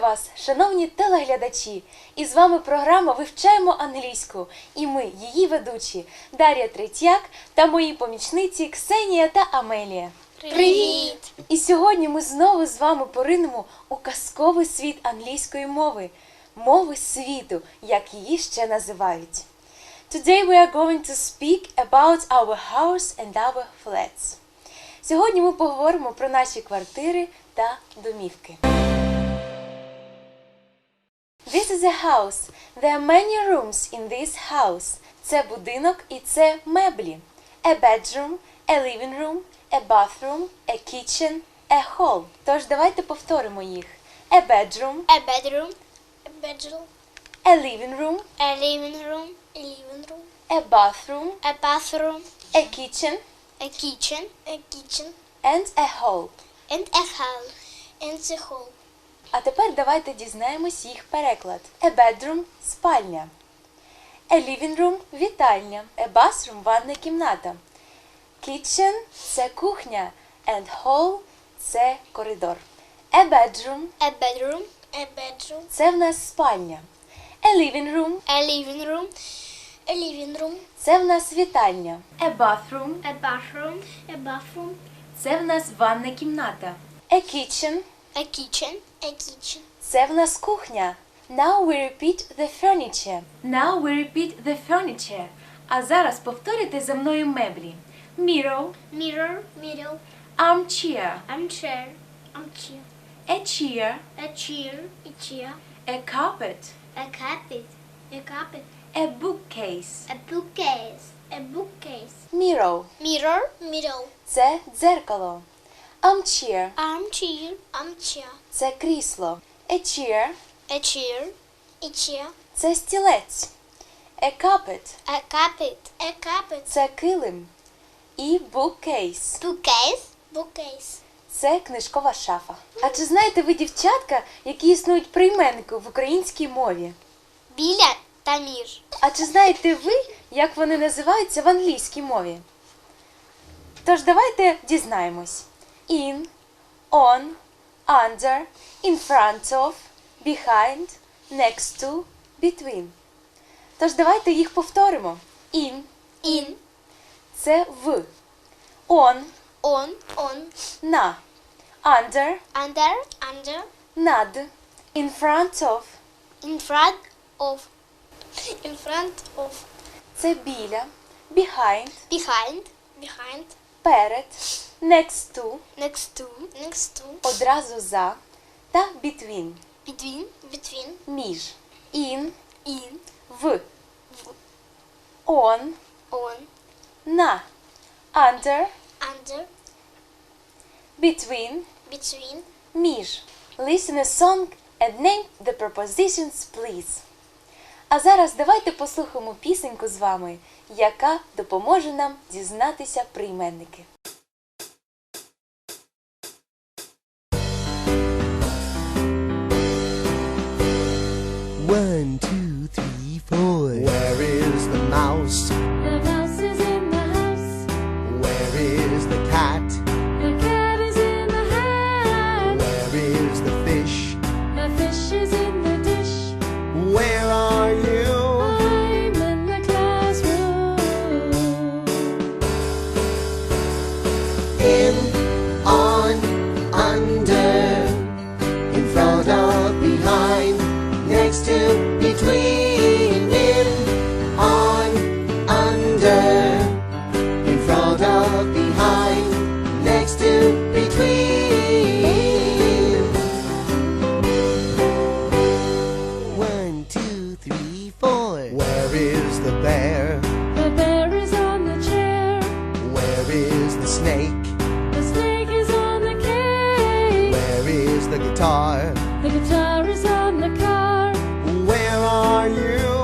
вас, шановні телеглядачі! І з вами програма Вивчаємо англійську. І ми, її ведучі, Дар'я Третьяк та мої помічниці Ксенія та Амелія. Привіт! І сьогодні ми знову з вами поринемо у казковий світ англійської мови, мови світу, як її ще називають. Today we are going to speak about our house and our flats. Сьогодні ми поговоримо про наші квартири та домівки. This is a house. There are many rooms in this house. Це будинок і це меблі. A bedroom, a living room, a bathroom, a kitchen, a hall. Тож давайте повторимо їх. A bedroom, A bedroom, a bedroom, a living room, a living room, a living room, a bathroom, a bathroom, a kitchen, a kitchen, a kitchen, and a hall. and a hall, and the hall. А тепер давайте дізнаємось їх переклад. A bedroom – спальня. A living room – вітальня. A bathroom – ванна кімната. Kitchen – це кухня. And hall – це коридор. A bedroom A bedroom, a bedroom, – це в нас спальня. A living room a living room, a living room, – це в нас вітальня. A bathroom a bathroom, a bathroom, – це в нас ванна кімната. A kitchen a kitchen, a kitchen. – це в нас кухня. Now we repeat the furniture. Now we repeat the furniture. А зараз повторюйте за мною меблі. Mirror, Mirror, mirror, armchair, armchair, armchair, a chair, a chair, a chair, a carpet, a carpet, a carpet, a bookcase. a bookcase, a bookcase. Mirror Mirror, mirror, – це дзеркало. Armchair armchair, armchair, – це крісло. A chair a chair, a chair, – це стілець. A carpet a carpet, a carpet, – це килим. І bookcase bookcase, bookcase. – це книжкова шафа. А чи знаєте ви, дівчатка, які існують прийменники в українській мові? Біля та між. А чи знаєте ви, як вони називаються в англійській мові? Тож давайте дізнаємось: in, on, under, in front of, behind, next to, between. Тож давайте їх повторимо. In In, це в, on on, on, на, under under, under, над, in front of in front of, in front of, це біля, behind, behind, behind, перед, next to, next to, next to, одразу за та between. between, between, між, in, in, в, on, on, на, under, under, between, between. між. Listen a song and name the prepositions, please. А зараз давайте послухаємо пісеньку з вами, яка допоможе нам дізнатися прийменники. Guitar? The guitar is on the car. Where are you?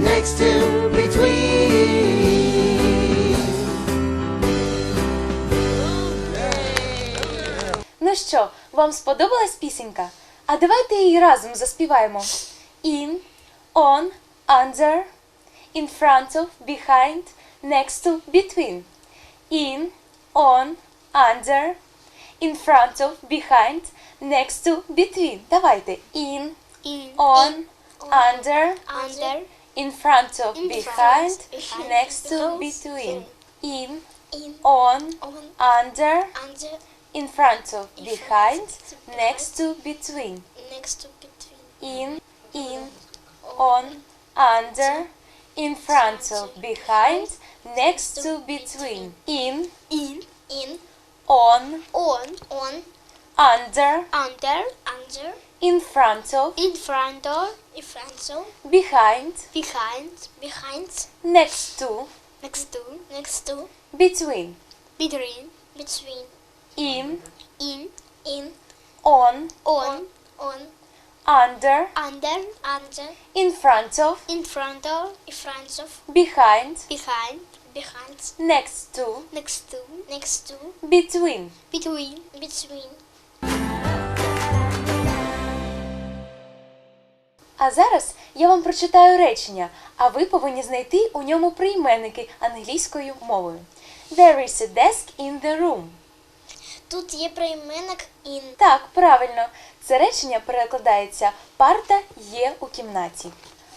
next to, between. Ну що, вам сподобалась пісенька? А давайте її разом заспіваємо. In, on, under, in front of, behind, next to, between. In, on, under, in front of, behind, next to, between. Давайте. In, In, on, in, under, under, in front of, In behind, front, behind, next to, between. In, in, on, on, under, under, in front of, In behind, front, next to, between. next to between. In, in, on, under, in front of, behind, next to, between. In, In, in, on, on, on, under, under, under, in front of, in front of, in front of, behind, behind, behind, next to, next to, next to, between. between, between, In, in, in, on, on, on, under, under, under, in front of, in front of, in front of, behind, behind, behind, next to, next to, next to, between. between, between. А зараз я вам прочитаю речення, а ви повинні знайти у ньому прийменники англійською мовою. There is a desk in the room. Тут є прийменник in. Так, правильно. Це речення перекладається парта є у кімнаті.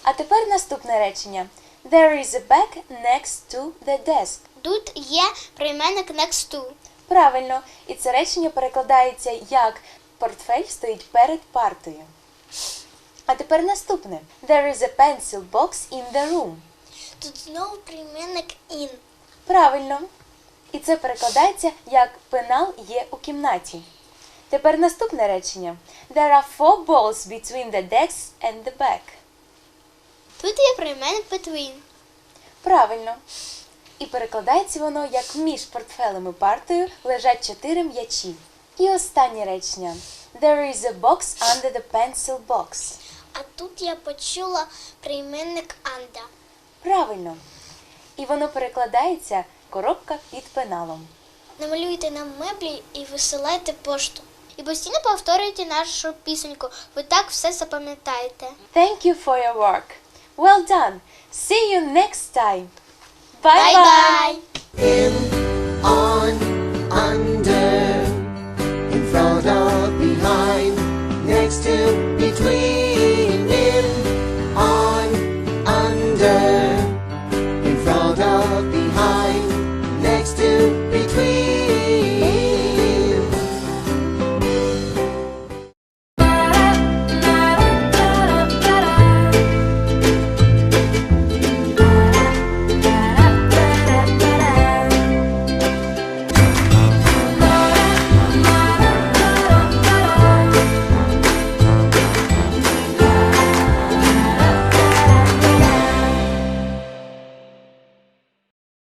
А тепер наступне речення. There is a bag next to the desk. Тут є прийменник next to. Правильно, і це речення перекладається як портфель стоїть перед партою. А тепер наступне. There is a pencil box in the room. Тут знову прийменник in. Правильно. І це перекладається як пенал є у кімнаті. Тепер наступне речення. There are four balls between the desk and the bag. Тут є прийменник between. Правильно. І перекладається воно як між портфелем і партою лежать чотири м'ячі. І останнє речення. There is a box under the pencil box а тут я почула прийменник Анда. Правильно. І воно перекладається коробка під пеналом. Намалюйте нам меблі і висилайте пошту. І постійно повторюйте нашу пісеньку. Ви так все запам'ятаєте. Thank you for your work. Well done. See you next time. Bye-bye. in, on, under, in front of, behind, next to.